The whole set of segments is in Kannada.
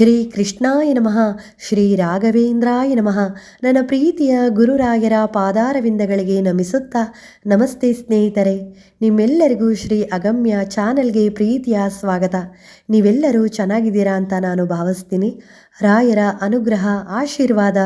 ಶ್ರೀ ಕೃಷ್ಣಾಯ ನಮಃ ಶ್ರೀ ರಾಘವೇಂದ್ರಾಯ ನಮಃ. ನನ್ನ ಪ್ರೀತಿಯ ಗುರುರಾಯರ ಪಾದಾರವಿಂದಗಳಿಗೆ ನಮಿಸುತ್ತಾ ನಮಸ್ತೆ ಸ್ನೇಹಿತರೆ. ನಿಮ್ಮೆಲ್ಲರಿಗೂ ಶ್ರೀ ಅಗಮ್ಯ ಚಾನೆಲ್ಗೆ ಪ್ರೀತಿಯ ಸ್ವಾಗತ. ನೀವೆಲ್ಲರೂ ಚೆನ್ನಾಗಿದ್ದೀರಾ ಅಂತ ನಾನು ಭಾವಿಸ್ತೀನಿ. ರಾಯರ ಅನುಗ್ರಹ, ಆಶೀರ್ವಾದ,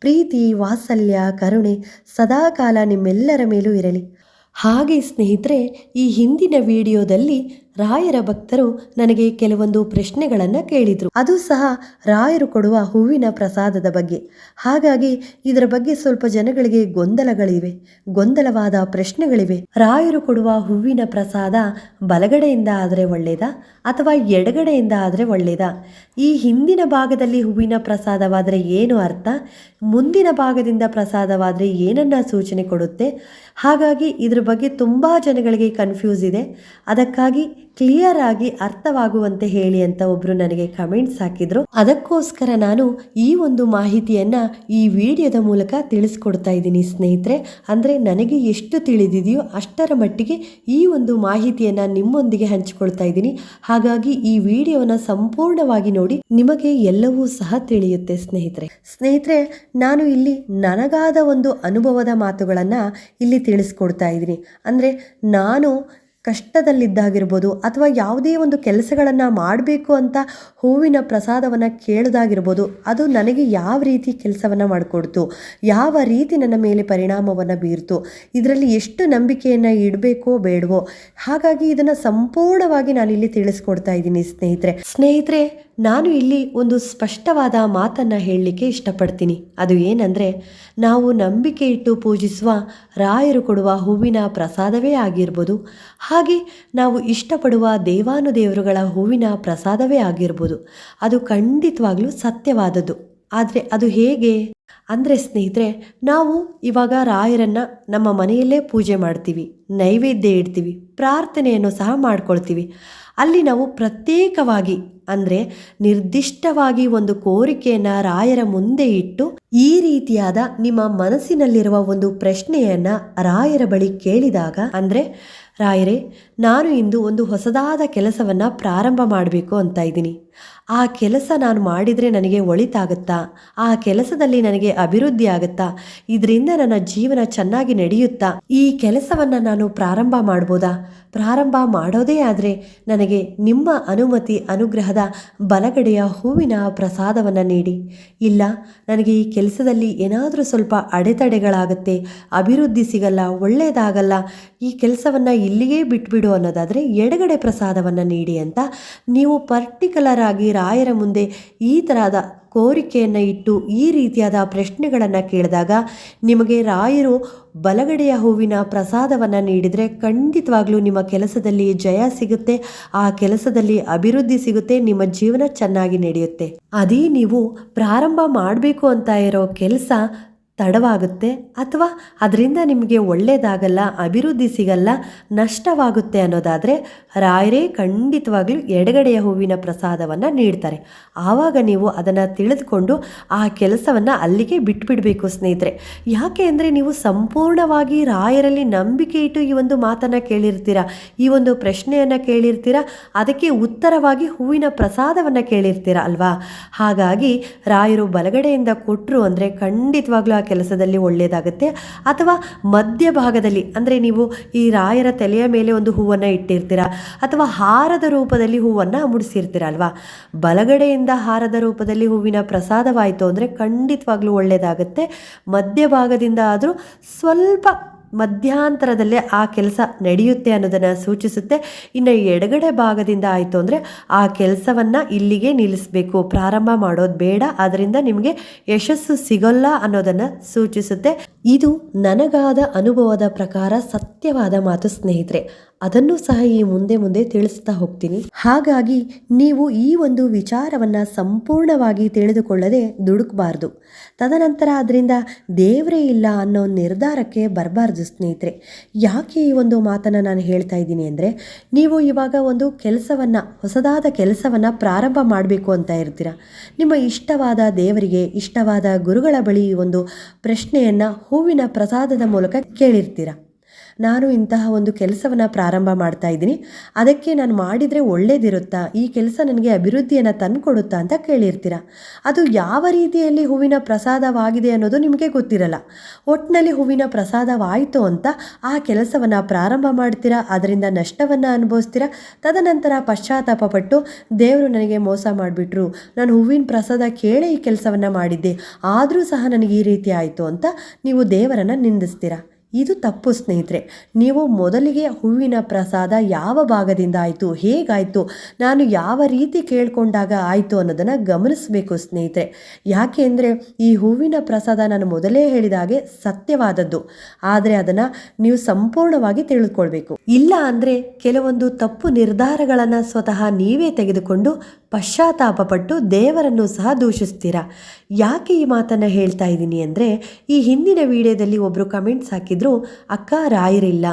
ಪ್ರೀತಿ, ವಾತ್ಸಲ್ಯ, ಕರುಣೆ ಸದಾಕಾಲ ನಿಮ್ಮೆಲ್ಲರ ಮೇಲೂ ಇರಲಿ. ಹಾಗೆ ಸ್ನೇಹಿತರೆ, ಈ ಹಿಂದಿನ ವಿಡಿಯೋದಲ್ಲಿ ರಾಯರ ಭಕ್ತರು ನನಗೆ ಕೆಲವೊಂದು ಪ್ರಶ್ನೆಗಳನ್ನು ಕೇಳಿದರು. ಅದು ಸಹ ರಾಯರು ಕೊಡುವ ಹೂವಿನ ಪ್ರಸಾದದ ಬಗ್ಗೆ. ಹಾಗಾಗಿ ಇದರ ಬಗ್ಗೆ ಸ್ವಲ್ಪ ಜನಗಳಿಗೆ ಗೊಂದಲಗಳಿವೆ. ಗೊಂದಲವಾದ ಪ್ರಶ್ನೆಗಳಿವೆ. ರಾಯರು ಕೊಡುವ ಹೂವಿನ ಪ್ರಸಾದ ಬಲಗಡೆಯಿಂದ ಆದರೆ ಒಳ್ಳೆಯದಾ ಅಥವಾ ಎಡಗಡೆಯಿಂದ ಆದರೆ ಒಳ್ಳೆಯದಾ ಈ ಹಿಂದಿನ ಭಾಗದಲ್ಲಿ ಹೂವಿನ ಪ್ರಸಾದವಾದರೆ ಏನು ಅರ್ಥ? ಮುಂದಿನ ಭಾಗದಿಂದ ಪ್ರಸಾದವಾದರೆ ಏನನ್ನ ಸೂಚನೆ ಕೊಡುತ್ತೆ? ಹಾಗಾಗಿ ಇದರ ಬಗ್ಗೆ ತುಂಬ ಜನಗಳಿಗೆ ಕನ್ಫ್ಯೂಸ್ ಇದೆ. ಅದಕ್ಕಾಗಿ ಕ್ಲಿಯರ್ ಆಗಿ ಅರ್ಥವಾಗುವಂತೆ ಹೇಳಿ ಅಂತ ಒಬ್ರು ನನಗೆ ಕಮೆಂಟ್ಸ್ ಹಾಕಿದ್ರು. ಅದಕ್ಕೋಸ್ಕರ ನಾನು ಈ ಒಂದು ಮಾಹಿತಿಯನ್ನ ಈ ವಿಡಿಯೋದ ಮೂಲಕ ತಿಳಿಸ್ಕೊಡ್ತಾ ಇದ್ದೀನಿ ಸ್ನೇಹಿತರೆ. ಅಂದ್ರೆ ನನಗೆ ಎಷ್ಟು ತಿಳಿದಿದೆಯೋ ಅಷ್ಟರ ಮಟ್ಟಿಗೆ ಈ ಒಂದು ಮಾಹಿತಿಯನ್ನ ನಿಮ್ಮೊಂದಿಗೆ ಹಂಚಿಕೊಳ್ತಾ ಇದ್ದೀನಿ. ಹಾಗಾಗಿ ಈ ವಿಡಿಯೋನ ಸಂಪೂರ್ಣವಾಗಿ ನೋಡಿ ನಿಮಗೆ ಎಲ್ಲವೂ ಸಹ ತಿಳಿಯುತ್ತೆ ಸ್ನೇಹಿತರೆ. ಸ್ನೇಹಿತರೆ, ನಾನು ಇಲ್ಲಿ ನನಗಾದ ಒಂದು ಅನುಭವದ ಮಾತುಗಳನ್ನ ಇಲ್ಲಿ ತಿಳಿಸ್ಕೊಡ್ತಾ ಇದ್ದೀನಿ. ಅಂದ್ರೆ ನಾನು ಕಷ್ಟದಲ್ಲಿದ್ದಾಗಿರ್ಬೋದು ಅಥವಾ ಯಾವುದೇ ಒಂದು ಕೆಲಸಗಳನ್ನು ಮಾಡಬೇಕು ಅಂತ ಹೂವಿನ ಪ್ರಸಾದವನ್ನು ಕೇಳೋದಾಗಿರ್ಬೋದು, ಅದು ನನಗೆ ಯಾವ ರೀತಿ ಕೆಲಸವನ್ನು ಮಾಡಿಕೊಡ್ತು, ಯಾವ ರೀತಿ ನನ್ನ ಮೇಲೆ ಪರಿಣಾಮವನ್ನು ಬೀರ್ತು, ಇದರಲ್ಲಿ ಎಷ್ಟು ನಂಬಿಕೆಯನ್ನು ಇಡಬೇಕೋ ಬೇಡವೋ, ಹಾಗಾಗಿ ಇದನ್ನು ಸಂಪೂರ್ಣವಾಗಿ ನಾನು ಇಲ್ಲಿ ತಿಳಿಸ್ಕೊಡ್ತಾ ಇದ್ದೀನಿ ಸ್ನೇಹಿತರೆ. ಸ್ನೇಹಿತರೆ ನಾನು ಇಲ್ಲಿ ಒಂದು ಸ್ಪಷ್ಟವಾದ ಮಾತನ್ನು ಹೇಳಲಿಕ್ಕೆ ಇಷ್ಟಪಡ್ತೀನಿ. ಅದು ಏನಂದರೆ, ನಾವು ನಂಬಿಕೆ ಇಟ್ಟು ಪೂಜಿಸುವ ರಾಯರು ಕೊಡುವ ಹೂವಿನ ಪ್ರಸಾದವೇ ಆಗಿರ್ಬೋದು. ಹಾಗೆ ನಾವು ಇಷ್ಟಪಡುವ ದೇವಾನುದೇವರುಗಳ ಹೂವಿನ ಪ್ರಸಾದವೇ ಆಗಿರ್ಬೋದು. ಅದು ಖಂಡಿತವಾಗ್ಲೂ ಸತ್ಯವಾದದ್ದು. ಆದರೆ ಅದು ಹೇಗೆ? ಅಂದರೆ ಸ್ನೇಹಿತರೆ, ನಾವು ಇವಾಗ ರಾಯರನ್ನು ನಮ್ಮ ಮನೆಯಲ್ಲೇ ಪೂಜೆ ಮಾಡ್ತೀವಿ, ನೈವೇದ್ಯ ಇಡ್ತೀವಿ, ಪ್ರಾರ್ಥನೆಯನ್ನು ಸಹ ಮಾಡ್ಕೊಳ್ತೀವಿ. ಅಲ್ಲಿ ನಾವು ಪ್ರತ್ಯೇಕವಾಗಿ ಅಂದರೆ ನಿರ್ದಿಷ್ಟವಾಗಿ ಒಂದು ಕೋರಿಕೆಯನ್ನು ರಾಯರ ಮುಂದೆ ಇಟ್ಟು ಈ ರೀತಿಯಾದ ನಿಮ್ಮ ಮನಸ್ಸಿನಲ್ಲಿರುವ ಒಂದು ಪ್ರಶ್ನೆಯನ್ನ ರಾಯರ ಬಳಿ ಕೇಳಿದಾಗ ಅಂದರೆ, ರಾಯರೇ, ನಾನು ಇಂದು ಒಂದು ಹೊಸದಾದ ಕೆಲಸವನ್ನ ಪ್ರಾರಂಭ ಮಾಡಬೇಕು ಅಂತ ಇದ್ದೀನಿ. ಆ ಕೆಲಸ ನಾನು ಮಾಡಿದರೆ ನನಗೆ ಒಳಿತಾಗುತ್ತಾ? ಆ ಕೆಲಸದಲ್ಲಿ ನನಗೆ ಅಭಿವೃದ್ಧಿ ಆಗುತ್ತಾ? ಇದರಿಂದ ನನ್ನ ಜೀವನ ಚೆನ್ನಾಗಿ ನಡೆಯುತ್ತಾ? ಈ ಕೆಲಸವನ್ನ ನಾನು ಪ್ರಾರಂಭ ಮಾಡ್ಬೋದಾ? ಪ್ರಾರಂಭ ಮಾಡೋದೇ ಆದರೆ ನನಗೆ ನಿಮ್ಮ ಅನುಮತಿ, ಅನುಗ್ರಹದ ಬಲಗಡೆಯ ಹೂವಿನ ಪ್ರಸಾದವನ್ನು ನೀಡಿ. ಇಲ್ಲ ನನಗೆ ಈ ಕೆಲಸದಲ್ಲಿ ಏನಾದರೂ ಸ್ವಲ್ಪ ಅಡೆತಡೆಗಳಾಗುತ್ತೆ ಅಭಿವೃದ್ಧಿ ಸಿಗಲ್ಲ ಒಳ್ಳೆಯದಾಗಲ್ಲ ಈ ಕೆಲಸವನ್ನು ಇಲ್ಲಿಯೇ ಬಿಟ್ಬಿಡು ಅನ್ನೋದಾದರೆ ಎಡಗಡೆ ಪ್ರಸಾದವನ್ನು ನೀಡಿ ಅಂತ ನೀವು ಪರ್ಟಿಕ್ಯುಲರ್ ಆಗಿ ರಾಯರ ಮುಂದೆ ಈ ಥರದ ಕೋರಿಕೆಯನ್ನು ಇಟ್ಟು ಈ ರೀತಿಯಾದ ಪ್ರಶ್ನೆಗಳನ್ನು ಕೇಳಿದಾಗ ನಿಮಗೆ ರಾಯರು ಬಲಗಡೆಯ ಹೂವಿನ ಪ್ರಸಾದವನ್ನು ನೀಡಿದರೆ ಖಂಡಿತವಾಗ್ಲೂ ನಿಮ್ಮ ಕೆಲಸದಲ್ಲಿ ಜಯ ಸಿಗುತ್ತೆ, ಆ ಕೆಲಸದಲ್ಲಿ ಅಭಿವೃದ್ಧಿ ಸಿಗುತ್ತೆ, ನಿಮ್ಮ ಜೀವನ ಚೆನ್ನಾಗಿ ನಡೆಯುತ್ತೆ. ಅದೇ ನೀವು ಪ್ರಾರಂಭ ಮಾಡಬೇಕು ಅಂತ ಇರೋ ಕೆಲಸ ತಡವಾಗುತ್ತೆ ಅಥವಾ ಅದರಿಂದ ನಿಮಗೆ ಒಳ್ಳೆಯದಾಗಲ್ಲ ಅಭಿವೃದ್ಧಿ ಸಿಗಲ್ಲ, ನಷ್ಟವಾಗುತ್ತೆ ಅನ್ನೋದಾದರೆ ರಾಯರೇ ಖಂಡಿತವಾಗಲೂ ಎಡಗಡೆಯ ಹೂವಿನ ಪ್ರಸಾದವನ್ನು ನೀಡ್ತಾರೆ. ಆವಾಗ ನೀವು ಅದನ್ನು ತಿಳಿದುಕೊಂಡು ಆ ಕೆಲಸವನ್ನು ಅಲ್ಲಿಗೆ ಬಿಟ್ಬಿಡಬೇಕು ಸ್ನೇಹಿತರೆ. ಯಾಕೆ ಅಂದರೆ ನೀವು ಸಂಪೂರ್ಣವಾಗಿ ರಾಯರಲ್ಲಿ ನಂಬಿಕೆ ಇಟ್ಟು ಈ ಒಂದು ಮಾತನ್ನು ಕೇಳಿರ್ತೀರ? ಈ ಒಂದು ಪ್ರಶ್ನೆಯನ್ನು ಕೇಳಿರ್ತೀರ? ಅದಕ್ಕೆ ಉತ್ತರವಾಗಿ ಹೂವಿನ ಪ್ರಸಾದವನ್ನು ಕೇಳಿರ್ತೀರ ಅಲ್ವಾ? ಹಾಗಾಗಿ ರಾಯರು ಬಲಗಡೆಯಿಂದ ಕೊಟ್ಟರು ಅಂದರೆ ಖಂಡಿತವಾಗ್ಲೂ ಆ ಕೆಲಸದಲ್ಲಿ ಒಳ್ಳೆಯದಾಗುತ್ತೆ ಅಥವಾ ಮಧ್ಯಭಾಗದಲ್ಲಿ, ಅಂದರೆ ನೀವು ಈ ರಾಯರ ತಲೆಯ ಮೇಲೆ ಒಂದು ಹೂವನ್ನು ಇಟ್ಟಿರ್ತೀರ, ಅಥವಾ ಹಾರದ ರೂಪದಲ್ಲಿ ಹೂವನ್ನು ಮುಡಿಸಿರ್ತೀರ ಅಲ್ವಾ ಬಲಗಡೆಯಿಂದ ಹಾರದ ರೂಪದಲ್ಲಿ ಹೂವಿನ ಪ್ರಸಾದವಾಯಿತು ಅಂದರೆ ಖಂಡಿತವಾಗ್ಲೂ ಒಳ್ಳೆಯದಾಗುತ್ತೆ ಮಧ್ಯಭಾಗದಿಂದ ಆದರೂ ಸ್ವಲ್ಪ ಮಧ್ಯಂತರದಲ್ಲೇ ಆ ಕೆಲಸ ನಡೆಯುತ್ತೆ ಅನ್ನೋದನ್ನು ಸೂಚಿಸುತ್ತೆ. ಇನ್ನು ಎಡಗಡೆ ಭಾಗದಿಂದ ಆಯಿತು ಅಂದರೆ ಆ ಕೆಲಸವನ್ನು ಇಲ್ಲಿಗೆ ನಿಲ್ಲಿಸಬೇಕು. ಪ್ರಾರಂಭ ಮಾಡೋದು ಬೇಡ ಅದರಿಂದ ನಿಮಗೆ ಯಶಸ್ಸು ಸಿಗೋಲ್ಲ ಅನ್ನೋದನ್ನು ಸೂಚಿಸುತ್ತೆ. ಇದು ನನಗಾದ ಅನುಭವದ ಪ್ರಕಾರ ಸತ್ಯವಾದ ಮಾತು ಸ್ನೇಹಿತರೆ. ಅದನ್ನು ಸಹ ಈ ಮುಂದೆ ಮುಂದೆ ತಿಳಿಸ್ತಾ ಹೋಗ್ತೀನಿ. ಹಾಗಾಗಿ ನೀವು ಈ ಒಂದು ವಿಚಾರವನ್ನು ಸಂಪೂರ್ಣವಾಗಿ ತಿಳಿದುಕೊಳ್ಳದೆ ದುಡುಕಬಾರ್ದು. ತದನಂತರ ಅದರಿಂದ ದೇವರೇ ಇಲ್ಲ ಅನ್ನೋ ನಿರ್ಧಾರಕ್ಕೆ ಬರಬಾರ್ದು ಸ್ನೇಹಿತರೆ. ಯಾಕೆ ಈ ಒಂದು ಮಾತನ್ನು ನಾನು ಹೇಳ್ತಾ ಇದ್ದೀನಿ ಅಂದರೆ, ನೀವು ಇವಾಗ ಒಂದು ಕೆಲಸವನ್ನು, ಹೊಸದಾದ ಕೆಲಸವನ್ನು ಪ್ರಾರಂಭ ಮಾಡಬೇಕು ಅಂತ ಇರ್ತೀರ? ನಿಮ್ಮ ಇಷ್ಟವಾದ ದೇವರಿಗೆ, ಇಷ್ಟವಾದ ಗುರುಗಳ ಬಳಿ ಒಂದು ಪ್ರಶ್ನೆಯನ್ನು, ಹೂವಿನ ಪ್ರಸಾದದ ಮೂಲಕ ಕೇಳಿರ್ತೀರ? ನಾನು ಇಂತಹ ಒಂದು ಕೆಲಸವನ್ನು ಪ್ರಾರಂಭ ಮಾಡ್ತಾ ಇದ್ದೀನಿ. ಅದಕ್ಕೆ ನಾನು ಮಾಡಿದರೆ ಒಳ್ಳೇದಿರುತ್ತಾ? ಈ ಕೆಲಸ ನನಗೆ ಅಭಿವೃದ್ಧಿಯನ್ನು ತಂದುಕೊಡುತ್ತಾ ಅಂತ ಕೇಳಿರ್ತೀರ? ಅದು ಯಾವ ರೀತಿಯಲ್ಲಿ ಹೂವಿನ ಪ್ರಸಾದವಾಗಿದೆ ಅನ್ನೋದು ನಿಮಗೆ ಗೊತ್ತಿರಲ್ಲ. ಒಟ್ಟಿನಲ್ಲಿ ಹೂವಿನ ಪ್ರಸಾದವಾಯಿತು ಅಂತ ಆ ಕೆಲಸವನ್ನು ಪ್ರಾರಂಭ ಮಾಡ್ತೀರಾ? ಅದರಿಂದ ನಷ್ಟವನ್ನು ಅನುಭವಿಸ್ತೀರಾ? ತದನಂತರ ಪಶ್ಚಾತ್ತಾಪ ಪಟ್ಟು ದೇವರು ನನಗೆ ಮೋಸ ಮಾಡಿಬಿಟ್ರು. ನಾನು ಹೂವಿನ ಪ್ರಸಾದ ಕೇಳಿ ಈ ಕೆಲಸವನ್ನು ಮಾಡಿದ್ದೆ. ಆದರೂ ಸಹ ನನಗೆ ಈ ರೀತಿ ಆಯಿತು ಅಂತ ನೀವು ದೇವರನ್ನು ನಿಂದಿಸ್ತೀರಾ? ಇದು ತಪ್ಪು ಸ್ನೇಹಿತರೆ. ನೀವು ಮೊದಲಿಗೆ ಹೂವಿನ ಪ್ರಸಾದ ಯಾವ ಭಾಗದಿಂದ ಆಯಿತು, ಹೇಗಾಯಿತು, ನಾನು ಯಾವ ರೀತಿ ಕೇಳಿಕೊಂಡಾಗ ಆಯಿತು ಅನ್ನೋದನ್ನು ಗಮನಿಸಬೇಕು ಸ್ನೇಹಿತರೆ. ಯಾಕೆ ಅಂದರೆ ಈ ಹೂವಿನ ಪ್ರಸಾದ ನಾನು ಮೊದಲೇ ಹೇಳಿದ ಹಾಗೆ ಸತ್ಯವಾದದ್ದು. ಆದರೆ ಅದನ್ನು ನೀವು ಸಂಪೂರ್ಣವಾಗಿ ತಿಳಿದುಕೊಳ್ಬೇಕು ಇಲ್ಲ ಅಂದರೆ ಕೆಲವೊಂದು ತಪ್ಪು ನಿರ್ಧಾರಗಳನ್ನು ಸ್ವತಃ ನೀವೇ ತೆಗೆದುಕೊಂಡು ಪಶ್ಚಾತ್ತಾಪ ಪಟ್ಟು ದೇವರನ್ನು ಸಹ ದೂಷಿಸ್ತೀರ? ಯಾಕೆ ಈ ಮಾತನ್ನು ಹೇಳ್ತಾ ಇದ್ದೀನಿ ಅಂದರೆ, ಈ ಹಿಂದಿನ ವಿಡಿಯೋದಲ್ಲಿ ಒಬ್ಬರು ಕಮೆಂಟ್ಸ್ ಹಾಕಿದ್ರು, ಅಕ್ಕ, ರಾಯರಿಲ್ಲ.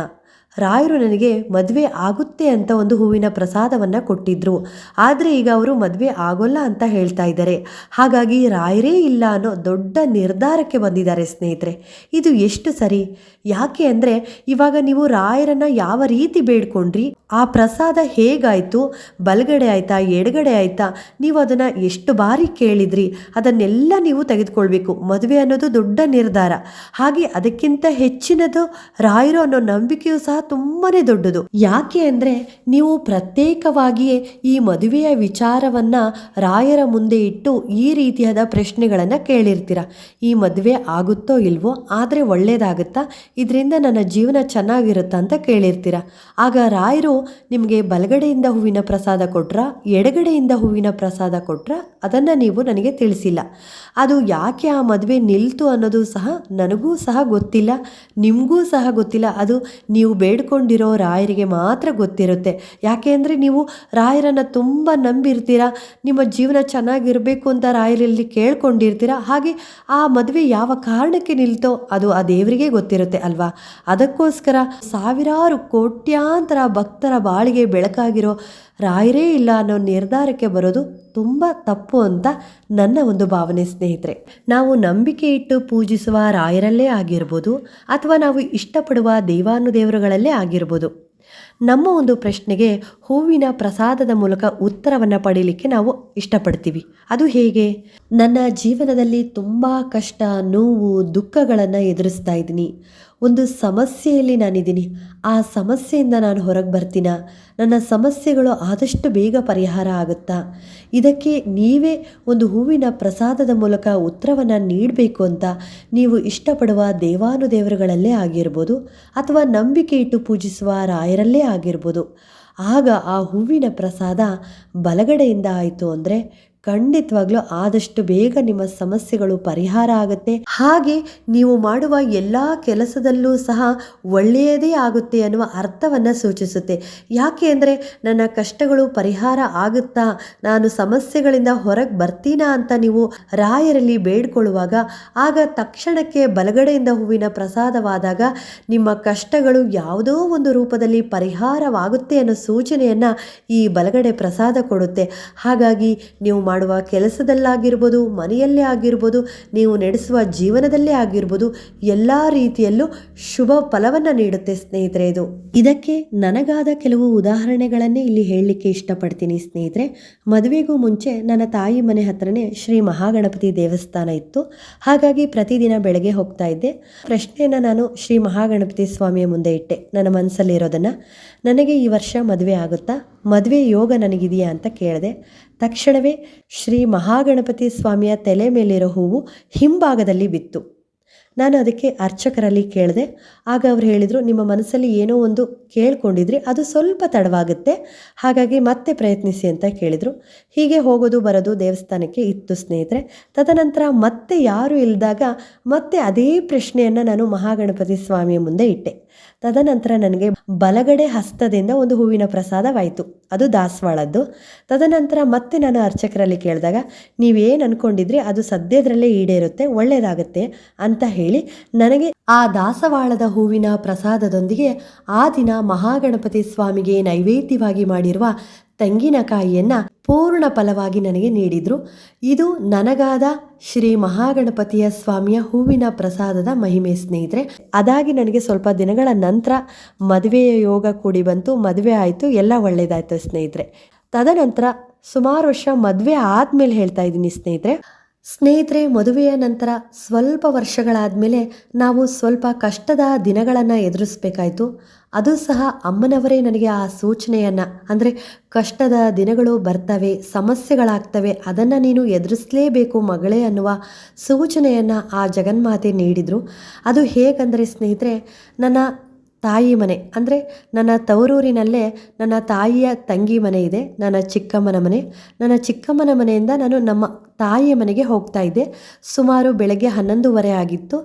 ರಾಯರು ನನಗೆ ಮದುವೆ ಆಗುತ್ತೆ ಅಂತ ಒಂದು ಹೂವಿನ ಪ್ರಸಾದವನ್ನು ಕೊಟ್ಟಿದ್ರು. ಆದರೆ ಈಗ ಅವರು ಮದುವೆ ಆಗೋಲ್ಲ ಅಂತ ಹೇಳ್ತಾ ಇದ್ದಾರೆ. ಹಾಗಾಗಿ ರಾಯರೇ ಇಲ್ಲ ಅನ್ನೋ ದೊಡ್ಡ ನಿರ್ಧಾರಕ್ಕೆ ಬಂದಿದ್ದಾರೆ ಸ್ನೇಹಿತರೆ. ಇದು ಎಷ್ಟು ಸರಿ? ಯಾಕೆ ಅಂದರೆ, ಇವಾಗ ನೀವು ರಾಯರನ್ನು ಯಾವ ರೀತಿ ಬೇಡ್ಕೊಂಡ್ರಿ? ಆ ಪ್ರಸಾದ ಹೇಗಾಯಿತು? ಬಲಗಡೆ ಆಯಿತಾ? ಎಡಗಡೆ ಆಯಿತಾ? ನೀವು ಅದನ್ನು ಎಷ್ಟು ಬಾರಿ ಕೇಳಿದ್ರಿ? ಅದನ್ನೆಲ್ಲ ನೀವು ತೆಗೆದುಕೊಳ್ಬೇಕು. ಮದುವೆ ಅನ್ನೋದು ದೊಡ್ಡ ನಿರ್ಧಾರ. ಹಾಗೆ ಅದಕ್ಕಿಂತ ಹೆಚ್ಚಿನದು ರಾಯರು ಅನ್ನೋ ನಂಬಿಕೆಯೂ ಸಹ ತುಂಬಾ ದೊಡ್ಡದು. ಯಾಕೆ ಅಂದರೆ ನೀವು ಪ್ರತ್ಯೇಕವಾಗಿಯೇ ಈ ಮದುವೆಯ ವಿಚಾರವನ್ನು ರಾಯರ ಮುಂದೆ ಇಟ್ಟು ಈ ರೀತಿಯಾದ ಪ್ರಶ್ನೆಗಳನ್ನು ಕೇಳಿರ್ತೀರ. ಈ ಮದುವೆ ಆಗುತ್ತೋ ಇಲ್ವೋ ಆದರೆ ಒಳ್ಳೇದಾಗುತ್ತಾ? ಇದರಿಂದ ನನ್ನ ಜೀವನ ಚೆನ್ನಾಗಿರುತ್ತಾ ಅಂತ ಕೇಳಿರ್ತೀರ. ಆಗ ರಾಯರು ನಿಮಗೆ ಬಲಗಡೆಯಿಂದ ಹೂವಿನ ಪ್ರಸಾದ ಕೊಟ್ರ, ಎಡಗಡೆಯಿಂದ ಹೂವಿನ ಪ್ರಸಾದ ಕೊಟ್ರ, ಅದನ್ನು ನೀವು ನನಗೆ ತಿಳಿಸಿಲ್ಲ. ಅದು ಯಾಕೆ ಆ ಮದುವೆ ನಿಲ್ತು ಅನ್ನೋದು ಸಹ ನನಗೂ ಸಹ ಗೊತ್ತಿಲ್ಲ, ನಿಮಗೂ ಸಹ ಗೊತ್ತಿಲ್ಲ. ಅದು ನೀವು ಬೇಡ್ಕೊಂಡಿರೋ ರಾಯರಿಗೆ ಮಾತ್ರ ಗೊತ್ತಿರುತ್ತೆ. ಯಾಕೆ ಅಂದರೆ ನೀವು ರಾಯರನ್ನು ತುಂಬ ನಂಬಿರ್ತೀರ, ನಿಮ್ಮ ಜೀವನ ಚೆನ್ನಾಗಿರಬೇಕು ಅಂತ ರಾಯರಲ್ಲಿ ಕೇಳ್ಕೊಂಡಿರ್ತೀರ, ಹಾಗೆ ಆ ಮದುವೆ ಯಾವ ಕಾರಣಕ್ಕೆ ನಿಲ್ತೋ ಅದು ಆ ದೇವರಿಗೆ ಗೊತ್ತಿರುತ್ತೆ ಅಲ್ವಾ? ಅದಕ್ಕೋಸ್ಕರ ಸಾವಿರಾರು ಕೋಟ್ಯಾಂತರ ಭಕ್ತರ ಬಾಳಿಗೆ ಬೆಳಕಾಗಿರೋ ರಾಯರೇ ಇಲ್ಲ ಅನ್ನೋ ನಿರ್ಧಾರಕ್ಕೆ ಬರೋದು ತುಂಬ ತಪ್ಪು ಅಂತ ನನ್ನ ಒಂದು ಭಾವನೆ ಸ್ನೇಹಿತರೆ. ನಾವು ನಂಬಿಕೆ ಇಟ್ಟು ಪೂಜಿಸುವ ರಾಯರಲ್ಲೇ ಆಗಿರ್ಬೋದು ಅಥವಾ ನಾವು ಇಷ್ಟಪಡುವ ದೇವಾನುದೇವರುಗಳಲ್ಲೇ ಆಗಿರ್ಬೋದು. ನಮ್ಮ ಒಂದು ಪ್ರಶ್ನೆಗೆ ಹೂವಿನ ಪ್ರಸಾದದ ಮೂಲಕ ಉತ್ತರವನ್ನು ಪಡೀಲಿಕ್ಕೆ ನಾವು ಇಷ್ಟಪಡ್ತೀವಿ. ಅದು ಹೇಗೆ? ನನ್ನ ಜೀವನದಲ್ಲಿ ತುಂಬ ಕಷ್ಟ, ನೋವು, ದುಃಖಗಳನ್ನು ಎದುರಿಸ್ತಾ ಇದ್ದೀನಿ. ಒಂದು ಸಮಸ್ಯೆಯಲ್ಲಿ ನಾನಿದ್ದೀನಿ. ಆ ಸಮಸ್ಯೆಯಿಂದ ನಾನು ಹೊರಗೆ ಬರ್ತೀನ? ನನ್ನ ಸಮಸ್ಯೆಗಳು ಆದಷ್ಟು ಬೇಗ ಪರಿಹಾರ ಆಗುತ್ತಾ? ಇದಕ್ಕೆ ನೀವೇ ಒಂದು ಹೂವಿನ ಪ್ರಸಾದದ ಮೂಲಕ ಉತ್ತರವನ್ನು ನೀಡಬೇಕು ಅಂತ ನೀವು ಇಷ್ಟಪಡುವ ದೇವಾನುದೇವರುಗಳಲ್ಲೇ ಆಗಿರ್ಬೋದು ಅಥವಾ ನಂಬಿಕೆ ಇಟ್ಟು ಪೂಜಿಸುವ ರಾಯರಲ್ಲೇ ಆಗಿರ್ಬೋದು. ಆಗ ಆ ಹೂವಿನ ಪ್ರಸಾದ ಬಲಗಡೆಯಿಂದ ಆಯಿತು ಅಂದರೆ ಖಂಡಿತವಾಗ್ಲೂ ಆದಷ್ಟು ಬೇಗ ನಿಮ್ಮ ಸಮಸ್ಯೆಗಳು ಪರಿಹಾರ ಆಗುತ್ತೆ. ಹಾಗೆ ನೀವು ಮಾಡುವ ಎಲ್ಲ ಕೆಲಸದಲ್ಲೂ ಸಹ ಒಳ್ಳೆಯದೇ ಆಗುತ್ತೆ ಅನ್ನುವ ಅರ್ಥವನ್ನು ಸೂಚಿಸುತ್ತೆ. ಯಾಕೆ ಅಂದರೆ ನನ್ನ ಕಷ್ಟಗಳು ಪರಿಹಾರ ಆಗುತ್ತಾ, ನಾನು ಸಮಸ್ಯೆಗಳಿಂದ ಹೊರಗೆ ಬರ್ತೀನಾ ಅಂತ ನೀವು ರಾಯರಲ್ಲಿ ಬೇಡ್ಕೊಳ್ಳುವಾಗ, ಆಗ ತಕ್ಷಣಕ್ಕೆ ಬಲಗಡೆಯಿಂದ ಹೂವಿನ ಪ್ರಸಾದವಾದಾಗ ನಿಮ್ಮ ಕಷ್ಟಗಳು ಯಾವುದೋ ಒಂದು ರೂಪದಲ್ಲಿ ಪರಿಹಾರವಾಗುತ್ತೆ ಅನ್ನೋ ಸೂಚನೆಯನ್ನು ಈ ಬಲಗಡೆ ಪ್ರಸಾದ ಕೊಡುತ್ತೆ. ಹಾಗಾಗಿ ನೀವು ಮಾಡುವ ಕೆಲಸದಲ್ಲಾಗಿರ್ಬೋದು, ಮನೆಯಲ್ಲೇ ಆಗಿರ್ಬೋದು, ನೀವು ನಡೆಸುವ ಜೀವನದಲ್ಲೇ ಆಗಿರ್ಬೋದು, ಎಲ್ಲ ರೀತಿಯಲ್ಲೂ ಶುಭ ಫಲವನ್ನು ನೀಡುತ್ತೆ ಸ್ನೇಹಿತರೆ ಇದು. ಇದಕ್ಕೆ ನನಗಾದ ಕೆಲವು ಉದಾಹರಣೆಗಳನ್ನೇ ಇಲ್ಲಿ ಹೇಳಲಿಕ್ಕೆ ಇಷ್ಟಪಡ್ತೀನಿ ಸ್ನೇಹಿತರೆ. ಮದುವೆಗೂ ಮುಂಚೆ ನನ್ನ ತಾಯಿ ಮನೆ ಹತ್ರನೇ ಶ್ರೀ ಮಹಾಗಣಪತಿ ದೇವಸ್ಥಾನ ಇತ್ತು. ಹಾಗಾಗಿ ಪ್ರತಿದಿನ ಬೆಳಗ್ಗೆ ಹೋಗ್ತಾ ಇದ್ದೆ. ಪ್ರಶ್ನೆಯನ್ನು ನಾನು ಶ್ರೀ ಮಹಾಗಣಪತಿ ಸ್ವಾಮಿಯ ಮುಂದೆ ಇಟ್ಟೆ. ನನ್ನ ಮನಸ್ಸಲ್ಲಿರೋದನ್ನು. ನನಗೆ ಈ ವರ್ಷ ಮದುವೆ ಆಗುತ್ತಾ? ಮದುವೆ ಯೋಗ ನನಗಿದೆಯಾ ಅಂತ ಕೇಳಿದೆ, ತಕ್ಷಣವೇ ಶ್ರೀ ಮಹಾಗಣಪತಿ ಸ್ವಾಮಿಯ ತಲೆ ಮೇಲಿರೋ ಹೂವು ಹಿಂಭಾಗದಲ್ಲಿ ಬಿತ್ತು. ನಾನು ಅದಕ್ಕೆ ಅರ್ಚಕರಲ್ಲಿ ಕೇಳಿದೆ, ಆಗ ಅವ್ರು ಹೇಳಿದರು, ನಿಮ್ಮ ಮನಸ್ಸಲ್ಲಿ ಏನೋ ಒಂದು ಕೇಳ್ಕೊಂಡಿದ್ರಿ ಅದು ಸ್ವಲ್ಪ ತಡವಾಗುತ್ತೆ, ಹಾಗಾಗಿ ಮತ್ತೆ ಪ್ರಯತ್ನಿಸಿ ಅಂತ ಕೇಳಿದರು. ಹೀಗೆ ಹೋಗೋದು ಬರೋದು ದೇವಸ್ಥಾನಕ್ಕೆ ಇತ್ತು ಸ್ನೇಹಿತರೆ. ತದನಂತರ ಮತ್ತೆ ಯಾರೂ ಇಲ್ಲದಾಗ ಮತ್ತೆ ಅದೇ ಪ್ರಶ್ನೆಯನ್ನು ನಾನು ಮಹಾಗಣಪತಿ ಸ್ವಾಮಿಯ ಮುಂದೆ ಇಟ್ಟೆ. ತದನಂತರ ನನಗೆ ಬಲಗಡೆ ಹಸ್ತದಿಂದ ಒಂದು ಹೂವಿನ ಪ್ರಸಾದವಾಯಿತು. ಅದು ದಾಸವಾಳದ್ದು. ತದನಂತರ ಮತ್ತೆ ನಾನು ಅರ್ಚಕರಲ್ಲಿ ಕೇಳಿದಾಗ, ನೀವೇನು ಅನ್ಕೊಂಡಿದ್ರಿ? ಅದು ಸದ್ಯದರಲ್ಲೇ ಈಡೇರುತ್ತೆ ಒಳ್ಳೆಯದಾಗುತ್ತೆ ಅಂತ ಹೇಳಿ ನನಗೆ ಆ ದಾಸವಾಳದ ಹೂವಿನ ಪ್ರಸಾದದೊಂದಿಗೆ ಆ ದಿನ ಮಹಾಗಣಪತಿ ಸ್ವಾಮಿಗೆ ನೈವೇದ್ಯವಾಗಿ ಮಾಡಿರುವ ತೆಂಗಿನಕಾಯಿಯನ್ನು ಪೂರ್ಣ ಫಲವಾಗಿ ನನಗೆ ನೀಡಿದರು. ಇದು ನನಗಾದ ಶ್ರೀ ಮಹಾಗಣಪತಿಯ ಸ್ವಾಮಿಯ ಹೂವಿನ ಪ್ರಸಾದದ ಮಹಿಮೆ ಸ್ನೇಹಿತರೆ. ಅದಾಗಿ ನನಗೆ ಸ್ವಲ್ಪ ದಿನಗಳ ನಂತರ ಮದುವೆಯ ಯೋಗ ಕೂಡಿ ಬಂತು. ಮದುವೆ ಆಯಿತು. ಎಲ್ಲ ಒಳ್ಳೆಯದಾಯಿತು ಸ್ನೇಹಿತರೆ. ತದನಂತರ ಸುಮಾರು ವರ್ಷ ಮದುವೆ ಆದಮೇಲೆ ಹೇಳ್ತಾ ಇದ್ದೀನಿ ಸ್ನೇಹಿತರೆ. ಸ್ನೇಹಿತರೆ, ಮದುವೆಯ ನಂತರ ಸ್ವಲ್ಪ ವರ್ಷಗಳಾದಮೇಲೆ ನಾವು ಸ್ವಲ್ಪ ಕಷ್ಟದ ದಿನಗಳನ್ನು ಎದುರಿಸ್ಬೇಕಾಯಿತು. ಅದು ಸಹ ಅಮ್ಮನವರೇ ನನಗೆ ಆ ಸೂಚನೆಯನ್ನು, ಅಂದರೆ ಕಷ್ಟದ ದಿನಗಳು ಬರ್ತವೆ, ಸಮಸ್ಯೆಗಳಾಗ್ತವೆ, ಅದನ್ನು ನೀನು ಎದುರಿಸಲೇಬೇಕು ಮಗಳೇ ಅನ್ನುವ ಸೂಚನೆಯನ್ನು ಆ ಜಗನ್ಮಾತೆ ನೀಡಿದರು. ಅದು ಹೇಗಂದರೆ ಸ್ನೇಹಿತರೆ, ನನ್ನ ತಾಯಿ ಮನೆ. ಅಂದರೆ ನನ್ನ ತವರೂರಿನಲ್ಲೇ ನನ್ನ ತಾಯಿಯ ತಂಗಿ ಮನೆ ಇದೆ, ನನ್ನ ಚಿಕ್ಕಮ್ಮನ ಮನೆ. ನನ್ನ ಚಿಕ್ಕಮ್ಮನ ಮನೆಯಿಂದ ನಾನು ನಮ್ಮ ತಾಯಿಯ ಮನೆಗೆ ಹೋಗ್ತಾ ಇದ್ದೆ. ಸುಮಾರು ಬೆಳಗ್ಗೆ ಹನ್ನೊಂದುವರೆ ಆಗಿತ್ತು.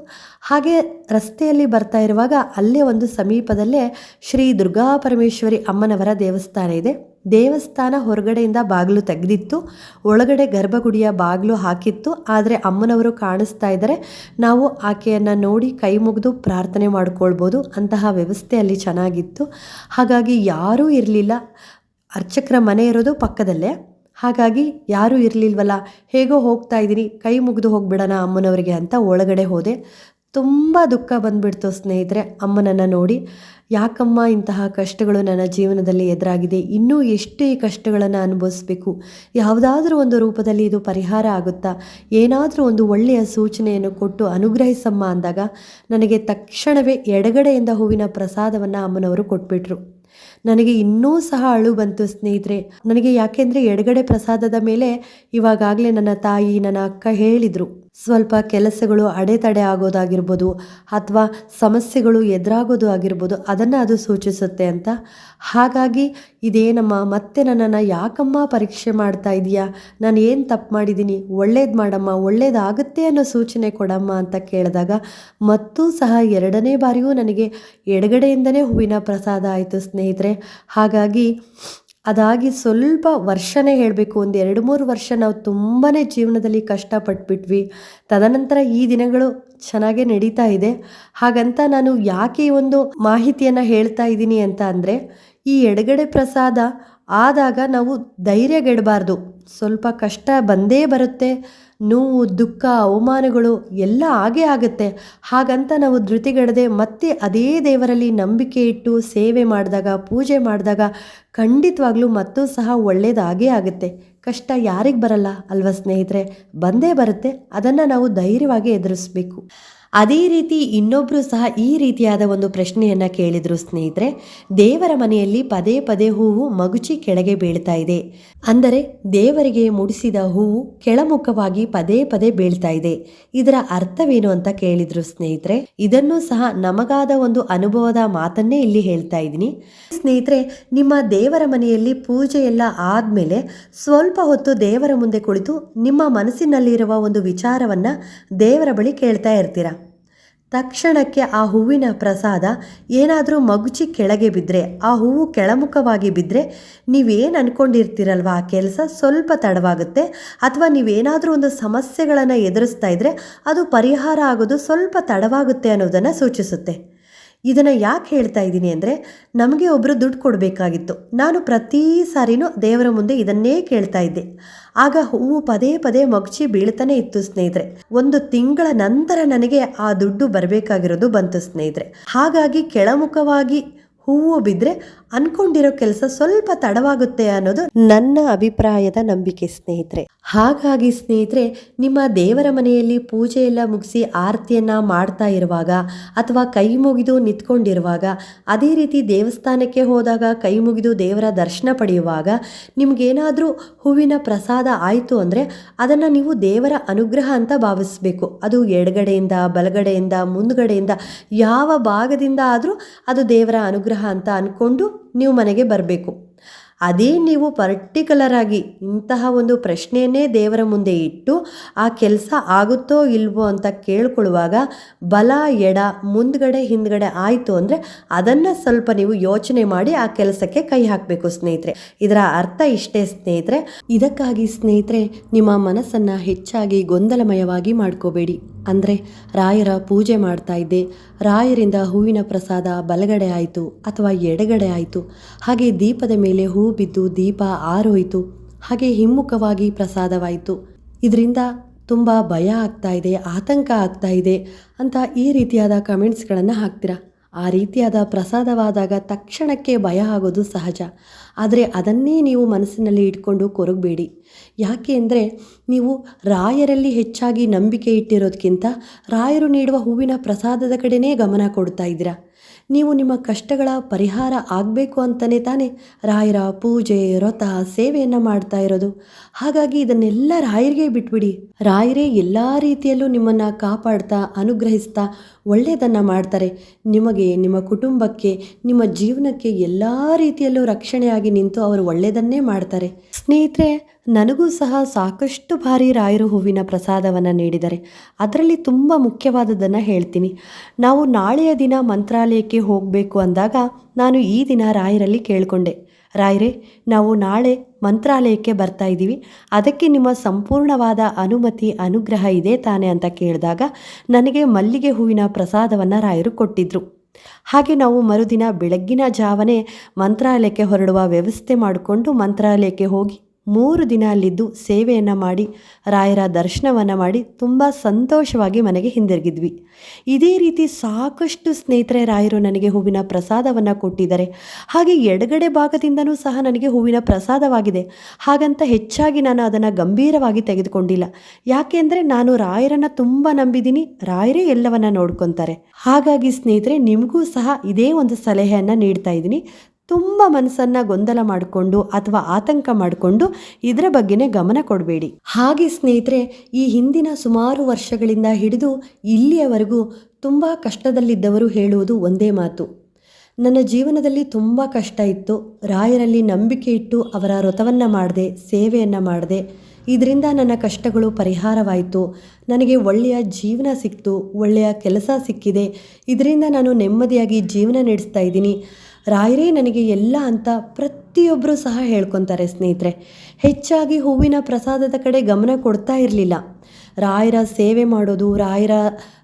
ಹಾಗೆ ರಸ್ತೆಯಲ್ಲಿ ಬರ್ತಾ ಇರುವಾಗ ಅಲ್ಲೇ ಒಂದು ಸಮೀಪದಲ್ಲೇ ಶ್ರೀ ದುರ್ಗಾ ಪರಮೇಶ್ವರಿ ಅಮ್ಮನವರ ದೇವಸ್ಥಾನ ಇದೆ. ದೇವಸ್ಥಾನ ಹೊರಗಡೆಯಿಂದ ಬಾಗಿಲು ತೆಗೆದಿತ್ತು, ಒಳಗಡೆ ಗರ್ಭಗುಡಿಯ ಬಾಗಿಲು ಹಾಕಿತ್ತು, ಆದರೆ ಅಮ್ಮನವರು ಕಾಣಿಸ್ತಾ ಇದ್ದಾರೆ. ನಾವು ಆಕೆಯನ್ನು ನೋಡಿ ಕೈ ಮುಗಿದು ಪ್ರಾರ್ಥನೆ ಮಾಡ್ಕೊಳ್ಬೋದು, ಅಂತಹ ವ್ಯವಸ್ಥೆ ಅಲ್ಲಿ ಚೆನ್ನಾಗಿತ್ತು. ಹಾಗಾಗಿ ಯಾರೂ ಇರಲಿಲ್ಲ. ಅರ್ಚಕರ ಮನೆ ಇರೋದು ಪಕ್ಕದಲ್ಲೇ. ಹಾಗಾಗಿ ಯಾರೂ ಇರಲಿಲ್ವಲ್ಲ, ಹೇಗೋ ಹೋಗ್ತಾ ಇದ್ದೀನಿ ಕೈ ಮುಗಿದು ಹೋಗ್ಬಿಡೋಣ ಅಮ್ಮನವರಿಗೆ ಅಂತ ಒಳಗಡೆ ಹೋದೆ. ತುಂಬ ದುಃಖ ಬಂದ್ಬಿಡ್ತು ಸ್ನೇಹಿತರೆ, ಅಮ್ಮನನ್ನು ನೋಡಿ. ಯಾಕಮ್ಮ ಇಂತಹ ಕಷ್ಟಗಳು ನನ್ನ ಜೀವನದಲ್ಲಿ ಎದುರಾಗಿದೆ? ಇನ್ನೂ ಎಷ್ಟು ಕಷ್ಟಗಳನ್ನು ಅನುಭವಿಸ್ಬೇಕು? ಯಾವುದಾದ್ರೂ ಒಂದು ರೂಪದಲ್ಲಿ ಇದು ಪರಿಹಾರ ಆಗುತ್ತಾ? ಏನಾದರೂ ಒಂದು ಒಳ್ಳೆಯ ಸೂಚನೆಯನ್ನು ಕೊಟ್ಟು ಅನುಗ್ರಹಿಸಮ್ಮ ಅಂದಾಗ ನನಗೆ ತಕ್ಷಣವೇ ಎಡಗಡೆಯಿಂದ ಹೂವಿನ ಪ್ರಸಾದವನ್ನು ಅಮ್ಮನವರು ಕೊಟ್ಬಿಟ್ರು. ನನಗೆ ಇನ್ನೂ ಸಹ ಅಳು ಬಂತು ಸ್ನೇಹಿತರೆ. ನನಗೆ ಯಾಕೆಂದರೆ ಎಡಗಡೆ ಪ್ರಸಾದದ ಮೇಲೆ ಇವಾಗಾಗಲೇ ನನ್ನ ತಾಯಿ, ನನ್ನ ಅಕ್ಕ ಹೇಳಿದರು. ಸ್ವಲ್ಪ ಕೆಲಸಗಳು ಅಡೆತಡೆ ಆಗೋದಾಗಿರ್ಬೋದು ಅಥವಾ ಸಮಸ್ಯೆಗಳು ಎದುರಾಗೋದು ಆಗಿರ್ಬೋದು ಅದನ್ನು ಅದು ಸೂಚಿಸುತ್ತೆ ಅಂತ. ಹಾಗಾಗಿ ಇದೇನಮ್ಮ ಮತ್ತೆ ನನ್ನನ್ನು ಯಾಕಮ್ಮ ಪರೀಕ್ಷೆ ಮಾಡ್ತಾ ಇದೆಯಾ? ನಾನು ಏನು ತಪ್ಪು ಮಾಡಿದ್ದೀನಿ? ಒಳ್ಳೇದು ಮಾಡಮ್ಮ, ಒಳ್ಳೇದಾಗುತ್ತೆ ಅನ್ನೋ ಸೂಚನೆ ಕೊಡಮ್ಮ ಅಂತ ಕೇಳಿದಾಗ ಮತ್ತೂ ಸಹ ಎರಡನೇ ಬಾರಿಯೂ ನನಗೆ ಎಡಗಡೆಯಿಂದನೇ ಹೂವಿನ ಪ್ರಸಾದ ಆಯಿತು ಸ್ನೇಹಿತರೆ. ಹಾಗಾಗಿ ಅದಾಗಿ ಸ್ವಲ್ಪ ವರ್ಷನೇ ಹೇಳಬೇಕು, ಒಂದು ಎರಡು ಮೂರು ವರ್ಷ ನಾವು ತುಂಬಾ ಜೀವನದಲ್ಲಿ ಕಷ್ಟಪಟ್ಬಿಟ್ವಿ. ತದನಂತರ ಈ ದಿನಗಳು ಚೆನ್ನಾಗೇ ನಡೀತಾ ಇದೆ. ಹಾಗಂತ ನಾನು ಯಾಕೆ ಈ ಒಂದು ಮಾಹಿತಿಯನ್ನು ಹೇಳ್ತಾ ಇದ್ದೀನಿ ಅಂತ ಅಂದರೆ, ಈ ಎಡಗಡೆ ಪ್ರಸಾದ ಆದಾಗ ನಾವು ಧೈರ್ಯಗೆಡಬಾರ್ದು. ಸ್ವಲ್ಪ ಕಷ್ಟ ಬಂದೇ ಬರುತ್ತೆ. ನೋವು, ದುಃಖ, ಅವಮಾನಗಳು ಎಲ್ಲ ಆಗೇ ಆಗುತ್ತೆ. ಹಾಗಂತ ನಾವು ಧೃತಿಗೆಡದೆ ಮತ್ತೆ ಅದೇ ದೇವರಲ್ಲಿ ನಂಬಿಕೆ ಇಟ್ಟು ಸೇವೆ ಮಾಡಿದಾಗ, ಪೂಜೆ ಮಾಡಿದಾಗ ಖಂಡಿತವಾಗ್ಲೂ ಮತ್ತೂ ಸಹ ಒಳ್ಳೆಯದಾಗೇ ಆಗುತ್ತೆ. ಕಷ್ಟ ಯಾರಿಗೆ ಬರಲ್ಲ ಅಲ್ವಾ ಸ್ನೇಹಿತರೆ? ಬಂದೇ ಬರುತ್ತೆ. ಅದನ್ನು ನಾವು ಧೈರ್ಯವಾಗಿ ಎದುರಿಸ್ಬೇಕು. ಅದೇ ರೀತಿ ಇನ್ನೊಬ್ಬರು ಸಹ ಈ ರೀತಿಯಾದ ಒಂದು ಪ್ರಶ್ನೆಯನ್ನು ಕೇಳಿದರು ಸ್ನೇಹಿತರೆ, ದೇವರ ಮನೆಯಲ್ಲಿ ಪದೇ ಪದೇ ಹೂವು ಮಗುಚಿ ಕೆಳಗೆ ಬೀಳ್ತಾ ಇದೆ. ಅಂದರೆ ದೇವರಿಗೆ ಮುಡಿಸಿದ ಹೂವು ಕೆಳಮುಖವಾಗಿ ಪದೇ ಪದೇ ಬೀಳ್ತಾ ಇದೆ. ಇದರ ಅರ್ಥವೇನು ಅಂತ ಕೇಳಿದ್ರು ಸ್ನೇಹಿತರೆ? ಇದನ್ನು ಸಹ ನಮಗಾದ ಒಂದು ಅನುಭವದ ಮಾತನ್ನೇ ಇಲ್ಲಿ ಹೇಳ್ತಾ ಇದ್ದೀನಿ. ಸ್ನೇಹಿತರೆ, ನಿಮ್ಮ ದೇವರ ಮನೆಯಲ್ಲಿ ಪೂಜೆ ಎಲ್ಲ ಆದಮೇಲೆ ಸ್ವಲ್ಪ ಹೊತ್ತು ದೇವರ ಮುಂದೆ ಕುಳಿತು ನಿಮ್ಮ ಮನಸ್ಸಿನಲ್ಲಿರುವ ಒಂದು ವಿಚಾರವನ್ನ ದೇವರ ಬಳಿ ಕೇಳ್ತಾ ಇರ್ತೀರ? ತಕ್ಷಣಕ್ಕೆ ಆ ಹೂವಿನ ಪ್ರಸಾದ ಏನಾದರೂ ಮಗುಚಿ ಕೆಳಗೆ ಬಿದ್ದರೆ ಆ ಹೂವು ಕೆಳಮುಖವಾಗಿ ಬಿದ್ದರೆ ನೀವೇನು ಅಂದ್ಕೊಂಡಿರ್ತೀರಲ್ವ ಆ ಕೆಲಸ ಸ್ವಲ್ಪ ತಡವಾಗುತ್ತೆ. ಅಥವಾ ನೀವೇನಾದರೂ ಒಂದು ಸಮಸ್ಯೆಗಳನ್ನು ಎದುರಿಸ್ತಾ ಇದ್ದರೆ ಅದು ಪರಿಹಾರ ಆಗೋದು ಸ್ವಲ್ಪ ತಡವಾಗುತ್ತೆ ಅನ್ನೋದನ್ನು ಸೂಚಿಸುತ್ತೆ. ಇದನ್ನು ಯಾಕೆ ಹೇಳ್ತಾ ಇದ್ದೀನಿ ಅಂದರೆ, ನಮಗೆ ಒಬ್ಬರು ದುಡ್ಡು ಕೊಡಬೇಕಾಗಿತ್ತು. ನಾನು ಪ್ರತಿ ಸಾರಿನೂ ದೇವರ ಮುಂದೆ ಇದನ್ನೇ ಕೇಳ್ತಾ ಇದ್ದೆ. ಆಗ ಹೂವು ಪದೇ ಪದೇ ಮಗುಚಿ ಬೀಳ್ತಾನೆ ಇತ್ತು ಸ್ನೇಹಿತರೆ. ಒಂದು ತಿಂಗಳ ನಂತರ ನನಗೆ ಆ ದುಡ್ಡು ಬರಬೇಕಾಗಿರೋದು ಬಂತು ಸ್ನೇಹಿತರೆ. ಹಾಗಾಗಿ ಕೆಳಮುಖವಾಗಿ ಹೂವು ಬಿದ್ದರೆ ಅನ್ಕೊಂಡಿರೋ ಕೆಲಸ ಸ್ವಲ್ಪ ತಡವಾಗುತ್ತೆ ಅನ್ನೋದು ನನ್ನ ಅಭಿಪ್ರಾಯದ ನಂಬಿಕೆ ಸ್ನೇಹಿತರೆ. ಹಾಗಾಗಿ ಸ್ನೇಹಿತರೆ, ನಿಮ್ಮ ದೇವರ ಮನೆಯಲ್ಲಿ ಪೂಜೆ ಎಲ್ಲ ಮುಗಿಸಿ ಆರತಿಯನ್ನ ಮಾಡ್ತಾ ಇರುವಾಗ ಅಥವಾ ಕೈ ಮುಗಿದು ನಿಂತ್ಕೊಂಡಿರುವಾಗ, ಅದೇ ರೀತಿ ದೇವಸ್ಥಾನಕ್ಕೆ ಹೋದಾಗ ಕೈ ಮುಗಿದು ದೇವರ ದರ್ಶನ ಪಡೆಯುವಾಗ ನಿಮ್ಗೇನಾದರೂ ಹೂವಿನ ಪ್ರಸಾದ ಆಯಿತು ಅಂದರೆ ಅದನ್ನು ನೀವು ದೇವರ ಅನುಗ್ರಹ ಅಂತ ಭಾವಿಸಬೇಕು. ಅದು ಎಡಗಡೆಯಿಂದ, ಬಲಗಡೆಯಿಂದ, ಮುಂದ್ಗಡೆಯಿಂದ ಯಾವ ಭಾಗದಿಂದ ಆದರೂ ಅದು ದೇವರ ಅನುಗ್ರಹ ಅಂತ ಅಂದ್ಕೊಂಡು ನೀವು ಮನೆಗೆ ಬರಬೇಕು. ಅದೇ ನೀವು ಪರ್ಟಿಕ್ಯುಲರ್ ಆಗಿ ಇಂತಹ ಒಂದು ಪ್ರಶ್ನೆಯನ್ನೇ ದೇವರ ಮುಂದೆ ಇಟ್ಟು ಆ ಕೆಲಸ ಆಗುತ್ತೋ ಇಲ್ವೋ ಅಂತ ಕೇಳ್ಕೊಳ್ಳುವಾಗ ಬಲ, ಎಡ, ಮುಂದ್ಗಡೆ, ಹಿಂದ್ಗಡೆ ಆಯಿತು ಅಂದರೆ ಅದನ್ನು ಸ್ವಲ್ಪ ನೀವು ಯೋಚನೆ ಮಾಡಿ ಆ ಕೆಲಸಕ್ಕೆ ಕೈ ಹಾಕಬೇಕು ಸ್ನೇಹಿತರೆ. ಇದರ ಅರ್ಥ ಇಷ್ಟೇ ಸ್ನೇಹಿತರೆ. ಇದಕ್ಕಾಗಿ ಸ್ನೇಹಿತರೆ, ನಿಮ್ಮ ಮನಸ್ಸನ್ನು ಹೆಚ್ಚಾಗಿ ಗೊಂದಲಮಯವಾಗಿ ಮಾಡ್ಕೋಬೇಡಿ. ಅಂದರೆ ರಾಯರ ಪೂಜೆ ಮಾಡ್ತಾ ಇದ್ದೆ. ರಾಯರಿಂದ ಹೂವಿನ ಪ್ರಸಾದ ಬಲಗಡೆ ಆಯಿತು ಅಥವಾ ಎಡಗಡೆ ಆಯಿತು. ಹಾಗೆ ದೀಪದ ಮೇಲೆ ಹೂವು ಬಿದ್ದು ದೀಪ ಆರೋಯಿತು. ಹಾಗೆ ಹಿಮ್ಮುಖವಾಗಿ ಪ್ರಸಾದವಾಯಿತು. ಇದರಿಂದ ತುಂಬ ಭಯ ಆಗ್ತಾ ಇದೆ, ಆತಂಕ ಆಗ್ತಾ ಇದೆ ಅಂತ ಈ ರೀತಿಯಾದ ಕಮೆಂಟ್ಸ್ಗಳನ್ನು ಹಾಕ್ತೀರಾ? ಆ ರೀತಿಯಾದ ಪ್ರಸಾದವಾದಾಗ ತಕ್ಷಣಕ್ಕೆ ಭಯ ಆಗೋದು ಸಹಜ. ಆದರೆ ಅದನ್ನೇ ನೀವು ಮನಸ್ಸಿನಲ್ಲಿ ಇಟ್ಕೊಂಡು ಕೊರಗಬೇಡಿ. ಯಾಕೆ ಅಂದರೆ ನೀವು ರಾಯರಲ್ಲಿ ಹೆಚ್ಚಾಗಿ ನಂಬಿಕೆ ಇಟ್ಟಿರೋದಕ್ಕಿಂತ ರಾಯರು ನೀಡುವ ಹೂವಿನ ಪ್ರಸಾದದ ಕಡೆನೇ ಗಮನ ಕೊಡ್ತಾ ಇದ್ದೀರಾ? ನೀವು ನಿಮ್ಮ ಕಷ್ಟಗಳ ಪರಿಹಾರ ಆಗಬೇಕು ಅಂತಲೇ ತಾನೇ ರಾಯರ ಪೂಜೆ, ವ್ರತ, ಸೇವೆಯನ್ನು ಮಾಡ್ತಾ ಇರೋದು. ಹಾಗಾಗಿ ಇದನ್ನೆಲ್ಲ ರಾಯರಿಗೆ ಬಿಟ್ಬಿಡಿ. ರಾಯರೇ ಎಲ್ಲ ರೀತಿಯಲ್ಲೂ ನಿಮ್ಮನ್ನು ಕಾಪಾಡ್ತಾ, ಅನುಗ್ರಹಿಸ್ತಾ ಒಳ್ಳೆಯದನ್ನು ಮಾಡ್ತಾರೆ. ನಿಮಗೆ, ನಿಮ್ಮ ಕುಟುಂಬಕ್ಕೆ, ನಿಮ್ಮ ಜೀವನಕ್ಕೆ ಎಲ್ಲ ರೀತಿಯಲ್ಲೂ ರಕ್ಷಣೆಯಾಗಿ ನಿಂತು ಅವರು ಒಳ್ಳೆಯದನ್ನೇ ಮಾಡ್ತಾರೆ. ಸ್ನೇಹಿತರೆ ನನಗೂ ಸಹ ಸಾಕಷ್ಟು ಬಾರಿ ರಾಯರು ಹೂವಿನ ಪ್ರಸಾದವನ್ನು ನೀಡಿದರೆ ಅದರಲ್ಲಿ ತುಂಬ ಮುಖ್ಯವಾದದ್ದನ್ನು ಹೇಳ್ತೀನಿ. ನಾವು ನಾಳೆಯ ದಿನ ಮಂತ್ರಾಲಯಕ್ಕೆ ಹೋಗಬೇಕು ಅಂದಾಗ ನಾನು ಈ ದಿನ ರಾಯರಲ್ಲಿ ಕೇಳಿಕೊಂಡೆ. ರಾಯರೇ, ನಾವು ನಾಳೆ ಮಂತ್ರಾಲಯಕ್ಕೆ ಬರ್ತಾ ಇದ್ದೀವಿ. ಅದಕ್ಕೆ ನಿಮ್ಮ ಸಂಪೂರ್ಣವಾದ ಅನುಮತಿ, ಅನುಗ್ರಹ ಇದೆ ತಾನೆ ಅಂತ ಕೇಳಿದಾಗ ನನಗೆ ಮಲ್ಲಿಗೆ ಹೂವಿನ ಪ್ರಸಾದವನ್ನು ರಾಯರು ಕೊಟ್ಟಿದ್ದರು ಹಾಗೆ ನಾವು ಮರುದಿನ ಬೆಳಗ್ಗಿನ ಜಾವನೇ ಮಂತ್ರಾಲಯಕ್ಕೆ ಹೊರಡುವ ವ್ಯವಸ್ಥೆ ಮಾಡಿಕೊಂಡು ಮಂತ್ರಾಲಯಕ್ಕೆ ಹೋಗಿ ಮೂರು ದಿನ ಅಲ್ಲಿದ್ದು ಸೇವೆಯನ್ನು ಮಾಡಿ, ರಾಯರ ದರ್ಶನವನ್ನು ಮಾಡಿ ತುಂಬ ಸಂತೋಷವಾಗಿ ಮನೆಗೆ ಹಿಂದಿರುಗಿದ್ವಿ. ಇದೇ ರೀತಿ ಸಾಕಷ್ಟು ಸ್ನೇಹಿತರೆ, ರಾಯರು ನನಗೆ ಹೂವಿನ ಪ್ರಸಾದವನ್ನು ಕೊಟ್ಟಿದ್ದಾರೆ. ಹಾಗೆ ಎಡಗಡೆ ಭಾಗದಿಂದನೂ ಸಹ ನನಗೆ ಹೂವಿನ ಪ್ರಸಾದವಾಗಿದೆ. ಹಾಗಂತ ಹೆಚ್ಚಾಗಿ ನಾನು ಅದನ್ನು ಗಂಭೀರವಾಗಿ ತೆಗೆದುಕೊಂಡಿಲ್ಲ. ಯಾಕೆಂದರೆ ನಾನು ರಾಯರನ್ನು ತುಂಬ ನಂಬಿದ್ದೀನಿ, ರಾಯರೇ ಎಲ್ಲವನ್ನ ನೋಡ್ಕೊತಾರೆ. ಹಾಗಾಗಿ ಸ್ನೇಹಿತರೆ, ನಿಮಗೂ ಸಹ ಇದೇ ಒಂದು ಸಲಹೆಯನ್ನು ನೀಡ್ತಾ ಇದ್ದೀನಿ. ತುಂಬ ಮನಸ್ಸನ್ನು ಗೊಂದಲ ಮಾಡಿಕೊಂಡು ಅಥವಾ ಆತಂಕ ಮಾಡಿಕೊಂಡು ಇದರ ಬಗ್ಗೆನೇ ಗಮನ ಕೊಡಬೇಡಿ. ಹಾಗೆ ಸ್ನೇಹಿತರೆ, ಈ ಹಿಂದಿನ ಸುಮಾರು ವರ್ಷಗಳಿಂದ ಹಿಡಿದು ಇಲ್ಲಿಯವರೆಗೂ ತುಂಬ ಕಷ್ಟದಲ್ಲಿದ್ದವರು ಹೇಳುವುದು ಒಂದೇ ಮಾತು. ನನ್ನ ಜೀವನದಲ್ಲಿ ತುಂಬ ಕಷ್ಟ ಇತ್ತು. ರಾಯರಲ್ಲಿ ನಂಬಿಕೆ ಇಟ್ಟು ಅವರ ವ್ರತವನ್ನು ಮಾಡಿದೆ, ಸೇವೆಯನ್ನು ಮಾಡಿದೆ. ಇದರಿಂದ ನನ್ನ ಕಷ್ಟಗಳು ಪರಿಹಾರವಾಯಿತು. ನನಗೆ ಒಳ್ಳೆಯ ಜೀವನ ಸಿಕ್ತು, ಒಳ್ಳೆಯ ಕೆಲಸ ಸಿಕ್ಕಿದೆ. ಇದರಿಂದ ನಾನು ನೆಮ್ಮದಿಯಾಗಿ ಜೀವನ ನಡೆಸ್ತಾ ಇದ್ದೀನಿ. ರಾಯರೇ ನನಗೆ ಎಲ್ಲ ಅಂತ ಪ್ರತಿಯೊಬ್ಬರೂ ಸಹ ಹೇಳ್ಕೊತಾರೆ ಸ್ನೇಹಿತರೆ. ಹೆಚ್ಚಾಗಿ ಹೂವಿನ ಪ್ರಸಾದದ ಕಡೆ ಗಮನ ಕೊಡ್ತಾ ಇರಲಿಲ್ಲ. ರಾಯರ ಸೇವೆ ಮಾಡೋದು, ರಾಯರ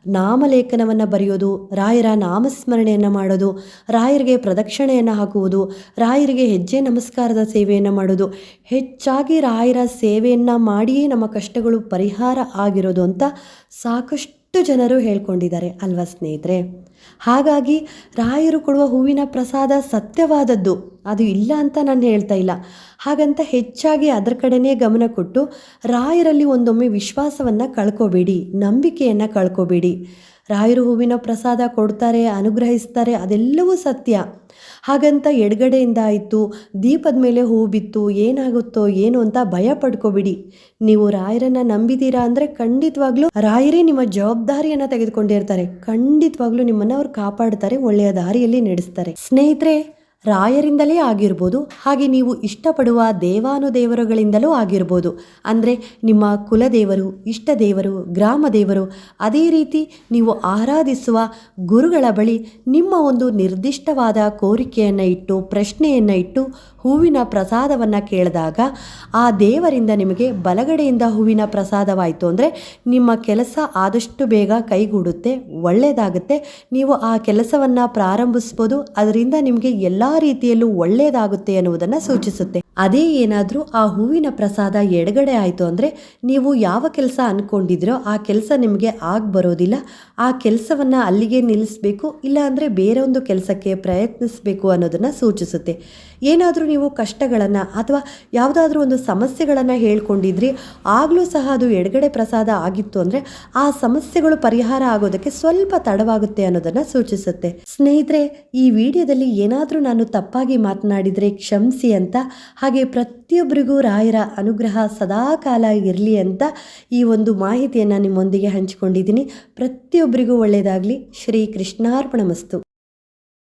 ನಾಮಲೇಖನವನ್ನು ಬರೆಯೋದು, ರಾಯರ ನಾಮಸ್ಮರಣೆಯನ್ನು ಮಾಡೋದು, ರಾಯರಿಗೆ ಪ್ರದಕ್ಷಿಣೆಯನ್ನು ಹಾಕುವುದು, ರಾಯರಿಗೆ ಹೆಜ್ಜೆ ನಮಸ್ಕಾರದ ಸೇವೆಯನ್ನು ಮಾಡೋದು, ಹೆಚ್ಚಾಗಿ ರಾಯರ ಸೇವೆಯನ್ನು ಮಾಡಿಯೇ ನಮ್ಮ ಕಷ್ಟಗಳು ಪರಿಹಾರ ಆಗಿರೋದು ಅಂತ ಸಾಕಷ್ಟು ಜನರು ಹೇಳ್ಕೊಂಡಿದ್ದಾರೆ, ಅಲ್ವಾ ಸ್ನೇಹಿತರೆ? ಹಾಗಾಗಿ ರಾಯರು ಕೊಡುವ ಹೂವಿನ ಪ್ರಸಾದ ಸತ್ಯವಾದದ್ದು. ಅದು ಇಲ್ಲ ಅಂತ ನಾನು ಹೇಳ್ತಾ ಇಲ್ಲ. ಹಾಗಂತ ಹೆಚ್ಚಾಗಿ ಅದರ ಕಡೆನೇ ಗಮನ ಕೊಟ್ಟು ರಾಯರಲ್ಲಿ ಒಂದೊಮ್ಮೆ ವಿಶ್ವಾಸವನ್ನು ಕಳ್ಕೋಬೇಡಿ, ನಂಬಿಕೆಯನ್ನು ಕಳ್ಕೋಬೇಡಿ. ರಾಯರು ಹೂವಿನ ಪ್ರಸಾದ ಕೊಡ್ತಾರೆ, ಅನುಗ್ರಹಿಸ್ತಾರೆ, ಅದೆಲ್ಲವೂ ಸತ್ಯ. ಹಾಗಂತ ಎಡಗಡೆಯಿಂದ ಆಯಿತು, ದೀಪದ ಮೇಲೆ ಹೂ ಬಿತ್ತು, ಏನಾಗುತ್ತೋ ಏನು ಅಂತ ಭಯ ಪಡ್ಕೋಬಿಡಿ. ನೀವು ರಾಯರನ್ನ ನಂಬಿದ್ದೀರಾ ಅಂದರೆ ಖಂಡಿತವಾಗ್ಲೂ ರಾಯರೇ ನಿಮ್ಮ ಜವಾಬ್ದಾರಿಯನ್ನು ತೆಗೆದುಕೊಂಡಿರ್ತಾರೆ. ಖಂಡಿತವಾಗ್ಲೂ ನಿಮ್ಮನ್ನು ಅವ್ರು ಕಾಪಾಡ್ತಾರೆ, ಒಳ್ಳೆಯ ದಾರಿಯಲ್ಲಿ ನಡೆಸ್ತಾರೆ. ಸ್ನೇಹಿತರೆ ರಾಯರಿಂದಲೇ ಆಗಿರ್ಬೋದು, ಹಾಗೆ ನೀವು ಇಷ್ಟಪಡುವ ದೇವಾನುದೇವರುಗಳಿಂದಲೂ ಆಗಿರ್ಬೋದು. ಅಂದರೆ ನಿಮ್ಮ ಕುಲದೇವರು ಇಷ್ಟ ದೇವರು ಗ್ರಾಮ ದೇವರು ಅದೇ ರೀತಿ ನೀವು ಆರಾಧಿಸುವ ಗುರುಗಳ ಬಳಿ ನಿಮ್ಮ ಒಂದು ನಿರ್ದಿಷ್ಟವಾದ ಕೋರಿಕೆಯನ್ನು ಇಟ್ಟು, ಪ್ರಶ್ನೆಯನ್ನು ಇಟ್ಟು ಹೂವಿನ ಪ್ರಸಾದವನ್ನು ಕೇಳಿದಾಗ ಆ ದೇವರಿಂದ ನಿಮಗೆ ಬಲಗಡೆಯಿಂದ ಹೂವಿನ ಪ್ರಸಾದವಾಯಿತು. ಅಂದರೆ ನಿಮ್ಮ ಕೆಲಸ ಆದಷ್ಟು ಬೇಗ ಕೈಗೂಡುತ್ತೆ ಒಳ್ಳೆಯದಾಗುತ್ತೆ ನೀವು ಆ ಕೆಲಸವನ್ನು ಪ್ರಾರಂಭಿಸ್ಬೋದು. ಅದರಿಂದ ನಿಮಗೆ ಎಲ್ಲ ರೀತಿಯಲ್ಲೂ ಒಳ್ಳೆಯದಾಗುತ್ತೆ ಅನ್ನುವುದನ್ನು ಸೂಚಿಸುತ್ತೆ. ಅದೇ ಏನಾದರೂ ಆ ಹೂವಿನ ಪ್ರಸಾದ ಎಡಗಡೆ ಆಯಿತು ಅಂದರೆ ನೀವು ಯಾವ ಕೆಲಸ ಅಂದ್ಕೊಂಡಿದ್ರೋ ಆ ಕೆಲಸ ನಿಮಗೆ ಆಗಿ ಬರೋದಿಲ್ಲ. ಆ ಕೆಲಸವನ್ನು ಅಲ್ಲಿಗೆ ನಿಲ್ಲಿಸಬೇಕು, ಇಲ್ಲ ಅಂದರೆ ಬೇರೆ ಒಂದು ಕೆಲಸಕ್ಕೆ ಪ್ರಯತ್ನಿಸಬೇಕು ಅನ್ನೋದನ್ನು ಸೂಚಿಸುತ್ತೆ. ಏನಾದರೂ ನೀವು ಕಷ್ಟಗಳನ್ನು ಅಥವಾ ಯಾವುದಾದ್ರೂ ಒಂದು ಸಮಸ್ಯೆಗಳನ್ನು ಹೇಳ್ಕೊಂಡಿದ್ರಿ, ಆಗಲೂ ಸಹ ಅದು ಎಡಗಡೆ ಪ್ರಸಾದ ಆಗಿತ್ತು ಅಂದರೆ ಆ ಸಮಸ್ಯೆಗಳು ಪರಿಹಾರ ಆಗೋದಕ್ಕೆ ಸ್ವಲ್ಪ ತಡವಾಗುತ್ತೆ ಅನ್ನೋದನ್ನು ಸೂಚಿಸುತ್ತೆ. ಸ್ನೇಹಿತರೆ, ಈ ವಿಡಿಯೋದಲ್ಲಿ ಏನಾದರೂ ನಾನು ತಪ್ಪಾಗಿ ಮಾತನಾಡಿದರೆ ಕ್ಷಮಿಸಿ ಅಂತ. ಹಾಗೆ ಪ್ರತಿಯೊಬ್ಬರಿಗೂ ರಾಯರ ಅನುಗ್ರಹ ಸದಾಕಾಲ ಇರಲಿ ಅಂತ ಈ ಒಂದು ಮಾಹಿತಿಯನ್ನು ನಿಮ್ಮೊಂದಿಗೆ ಹಂಚಿಕೊಂಡಿದ್ದೀನಿ. ಪ್ರತಿಯೊಬ್ಬರಿಗೂ ಒಳ್ಳೆಯದಾಗಲಿ ಶ್ರೀ ಕೃಷ್ಣಾರ್ಪಣ ಮಸ್ತು.